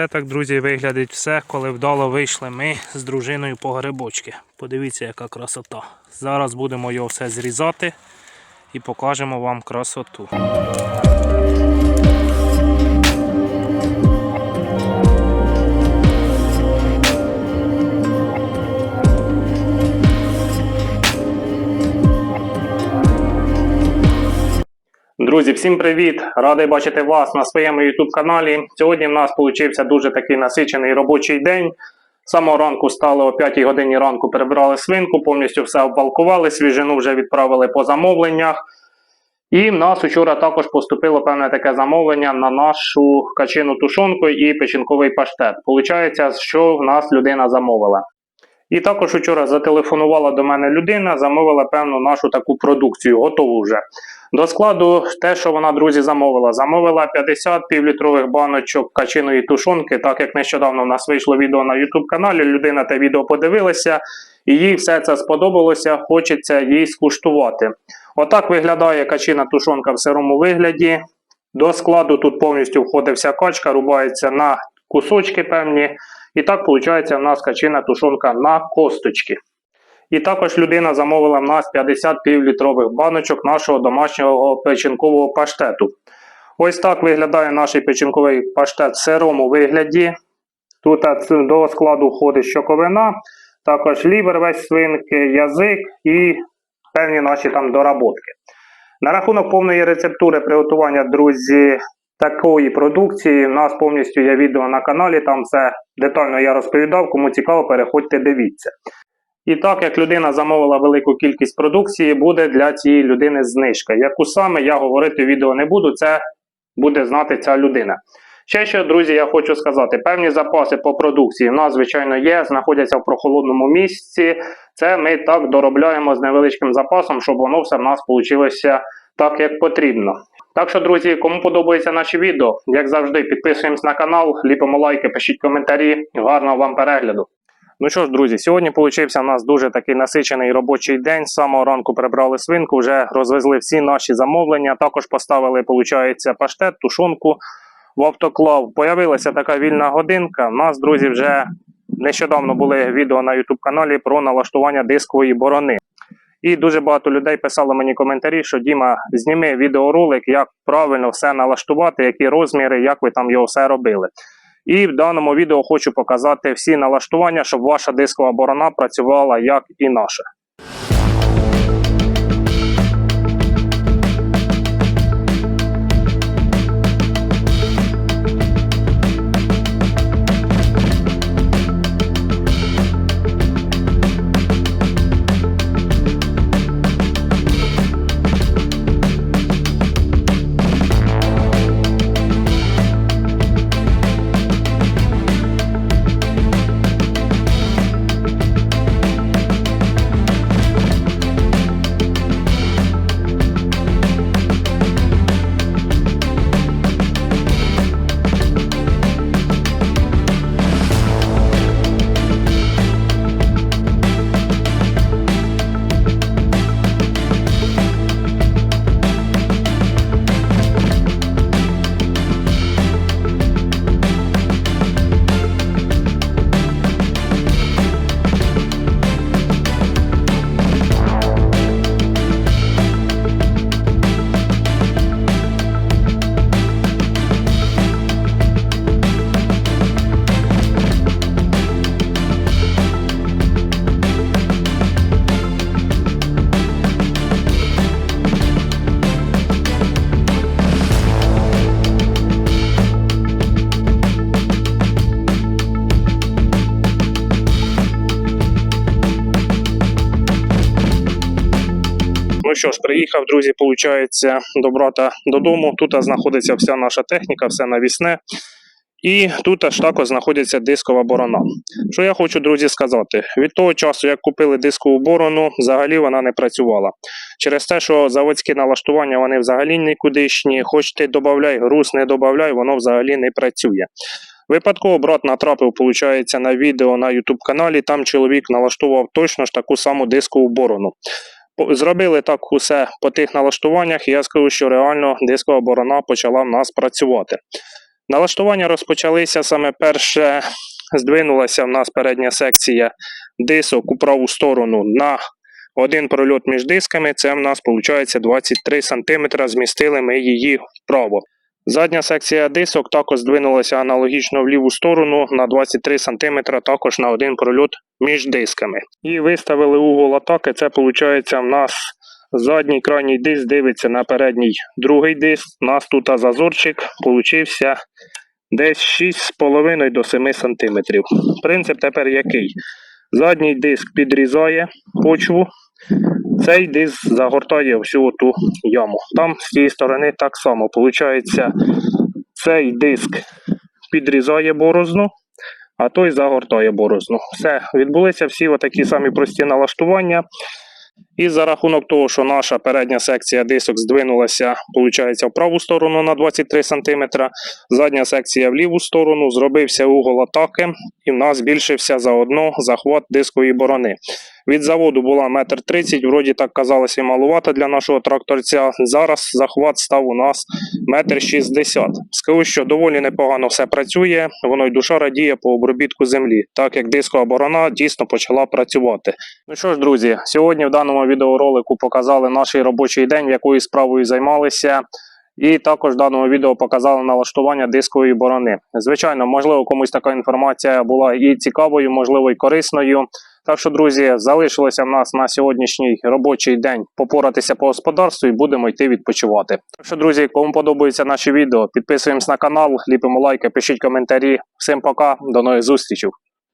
Оце так, друзі, виглядить все, коли вдало вийшли ми з дружиною по грибочки. Подивіться, яка красота. Зараз будемо його все зрізати і покажемо вам красоту. Друзі, всім привіт! Радий бачити вас на своєму YouTube каналі. Сьогодні в нас вийшов дуже такий насичений робочий день. З самого ранку стали о 5 годині ранку, перебрали свинку, повністю все обвалкували, свіжину вже відправили по замовленнях. І в нас вчора також поступило певне таке замовлення на нашу качину тушонку і печінковий паштет. Получається, що в нас людина замовила. І також вчора зателефонувала до мене людина, замовила певну нашу таку продукцію, готову вже. До складу те, що вона, друзі, замовила. Замовила 50 півлітрових баночок качиної тушонки, так як нещодавно в нас вийшло відео на YouTube каналі. Людина те відео подивилася, і їй все це сподобалося, хочеться їй скуштувати. Отак виглядає качина тушонка в сирому вигляді. До складу тут повністю входить вся качка, рубається на кусочки певні. І так виходить у нас качина тушонка на косточки. І також людина замовила в нас 50 півлітрових баночок нашого домашнього печінкового паштету. Ось так виглядає наш печінковий паштет в сирому вигляді. Тут до складу входить щоковина, також лівер весь свинки, язик і певні наші там доработки. На рахунок повної рецептури приготування, друзі, такої продукції, у нас повністю є відео на каналі, там все детально я розповідав. Кому цікаво, переходьте, дивіться. І так як людина замовила велику кількість продукції, буде для цієї людини знижка. Яку саме я говорити в відео не буду, це буде знати ця людина. Ще що, друзі, я хочу сказати, певні запаси по продукції в нас, звичайно, є, знаходяться в прохолодному місці. Це ми так доробляємо з невеличким запасом, щоб воно все в нас вийшло так, як потрібно. Так що, друзі, кому подобається наші відео, як завжди, підписуємось на канал, ліпимо лайки, пишіть коментарі. Гарного вам перегляду. Ну що ж, друзі, сьогодні получився у нас дуже такий насичений робочий день. З самого ранку прибрали свинку, вже розвезли всі наші замовлення. Також поставили, виходить, паштет, тушонку в автоклав. Появилася така вільна годинка. У нас, друзі, вже нещодавно були відео на YouTube каналі про налаштування дискової борони. І дуже багато людей писало мені коментарі, що Діма, зніми відеоролик, як правильно все налаштувати, які розміри, як ви там його все робили. І в даному відео хочу показати всі налаштування, щоб ваша дискова борона працювала як і наша. Що ж, приїхав, друзі, виходить, до додому. Тут знаходиться вся наша техніка, все навісне. І тут аж також знаходиться дискова борона. Що я хочу, друзі, сказати? Від того часу, як купили дискову борону, взагалі вона не працювала. Через те, що заводські налаштування вони взагалі нікудишні, хоч ти додай груз, не додай, воно взагалі не працює. Випадково брат натрапив, виходить, на відео на YouTube каналі. Там чоловік налаштував точно ж таку саму дискову борону. Зробили так усе по тих налаштуваннях, і я скажу, що реально дискова борона почала в нас працювати. Налаштування розпочалися саме перше. Здвинулася в нас передня секція дисок у праву сторону на один прольот між дисками. Це в нас виходить 23 см. Змістили ми її вправо. Задня секція дисок також здвинулася аналогічно в ліву сторону на 23 см, також на один прольот між дисками. І виставили угол атаки. Це виходить в нас задній крайній диск дивиться на передній другий диск. У нас тут зазорчик получився десь 6,5 до 7 см. Принцип тепер який? Задній диск підрізає почву, цей диск загортає всю ту яму. Там з цієї сторони так само. Получається, цей диск підрізає борозну, а той загортає борозну. Все, відбулися всі отакі самі прості налаштування. І за рахунок того, що наша передня секція дисок здвинулася, виходить, в праву сторону на 23 см, задня секція в ліву сторону, зробився угол атаки, і в нас збільшився заодно захват дискової борони. Від заводу була 1,30 м, вроді так казалося і малувато для нашого тракторця. Зараз захват став у нас 1,60 м. Скажу, що доволі непогано все працює, воно й душа радіє по обробітку землі, так як дискова борона дійсно почала працювати. Ну що ж, друзі, сьогодні в даному відеоролику показали наш робочий день, якою справою займалися. І також в даному відео показали налаштування дискової борони. Звичайно, можливо, комусь така інформація була і цікавою, можливо, і корисною. Так що, друзі, залишилося в нас на сьогоднішній робочий день попоратися по господарству і будемо йти відпочивати. Так що, друзі, кому подобаються наші відео, підписуємось на канал, ліпимо лайки, пишіть коментарі. Всім пока, до нових зустрічей.